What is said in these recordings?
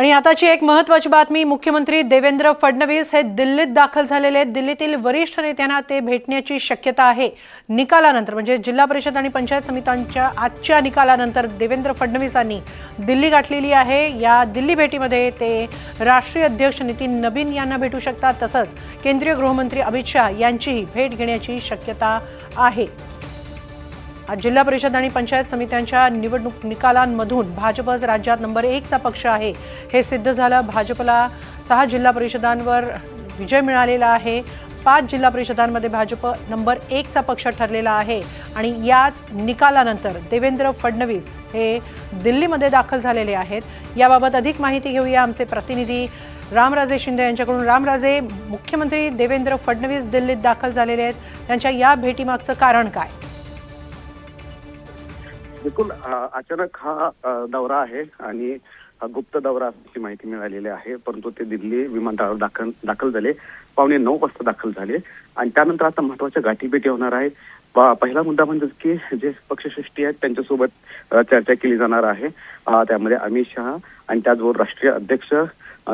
आणि आताची एक महत्वाची बातमी मुख्यमंत्री देवेंद्र फडणवीस हे दिल्लीत दाखल झालेले आहेत. दिल्लीतील वरिष्ठ नेत्यांना ते भेटण्याची शक्यता आहे. निकालानंतर म्हणजे जिल्हा परिषद आणि पंचायत समित्यांच्या आजच्या निकालानंतर देवेंद्र फडणवीसांनी दिल्ली गाठलेली आहे. या दिल्ली भेटीमध्ये ते राष्ट्रीय अध्यक्ष नितीन नवीन यांना भेटू शकतात. तसंच केंद्रीय गृहमंत्री अमित शहा यांचीही भेट घेण्याची शक्यता आहे. आज जिल्हा परिषद आणि पंचायत समित्यांच्या निवडणूक निकालांमधून भाजपच राज्यात नंबर एकचा पक्ष आहे. हे सिद्ध झालं. भाजपला सहा जिल्हा परिषदांवर विजय मिळालेला आहे. पाच जिल्हा परिषदांमध्ये भाजप नंबर एकचा पक्ष ठरलेला आहे. आणि याच निकालानंतर देवेंद्र फडणवीस हे दिल्लीमध्ये दाखल झालेले आहेत. याबाबत अधिक माहिती घेऊया आमचे प्रतिनिधी रामराजे शिंदे यांच्याकडून. रामराजे मुख्यमंत्री देवेंद्र फडणवीस दिल्लीत दाखल झालेले आहेत. त्यांच्या या भेटीमागचं कारण काय? बिलकुल अचानक हा दौरा आहे आणि गुप्त दौरा असल्याची माहिती मिळालेली आहे. परंतु ते दिल्ली विमानतळावर दाखल दाखल झाले. पावणे नऊ वाजता दाखल झाले. आणि त्यानंतर आता महत्त्वाच्या गाठीभेटी होणार आहे. पहिला मुद्दा म्हणजे की जे पक्षश्रेष्ठी आहेत त्यांच्यासोबत चर्चा केली जाणार आहे. त्यामध्ये अमित शहा आणि त्याचबरोबर राष्ट्रीय अध्यक्ष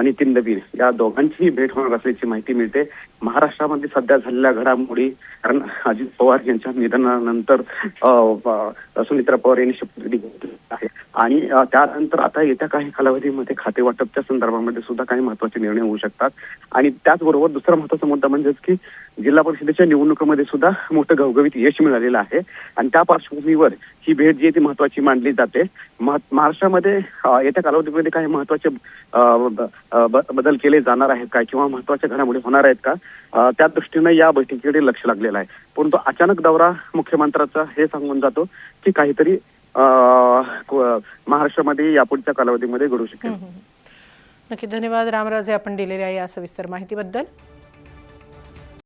नितीन नवीन या दोघांचीही भेट होणार असल्याची माहिती मिळते. महाराष्ट्रामध्ये सध्या झालेल्या घडामोडी कारण अजित पवार यांच्या निधनानंतर अ, सुमित्रा पवार यांनी शपथविधी घेतली आहे. आणि त्यानंतर आता येत्या काही कालावधीमध्ये खाते वाटपच्या संदर्भामध्ये सुद्धा काही महत्त्वाचे निर्णय होऊ शकतात. आणि त्याचबरोबर दुसरा महत्त्वाचा मुद्दा म्हणजेच की जिल्हा परिषदेच्या निवडणुकीमध्ये सुद्धा मोठं घवघवीत यश मिळालेलं आहे. आणि त्या पार्श्वभूमीवर ही भेट जी ती महत्वाची मानली जाते. महाराष्ट्रामध्ये येत्या कालावधीमध्ये काही महत्त्वाचे बदल केले जाणार आहेत का किंवा महत्त्वाच्या घडामोडी होणार आहेत का? त्या दृष्टीनं या बैठकीकडे लक्ष लागलेलं आहे. परंतु अचानक दौरा मुख्यमंत्र्याचा हे सांगून जातो की काहीतरी महाराष्ट्रामध्ये यापुढच्या कालावधीमध्ये घडू शकेल. नक्की धन्यवाद रामराजे आपण दिलेल्या या सविस्तर माहितीबद्दल.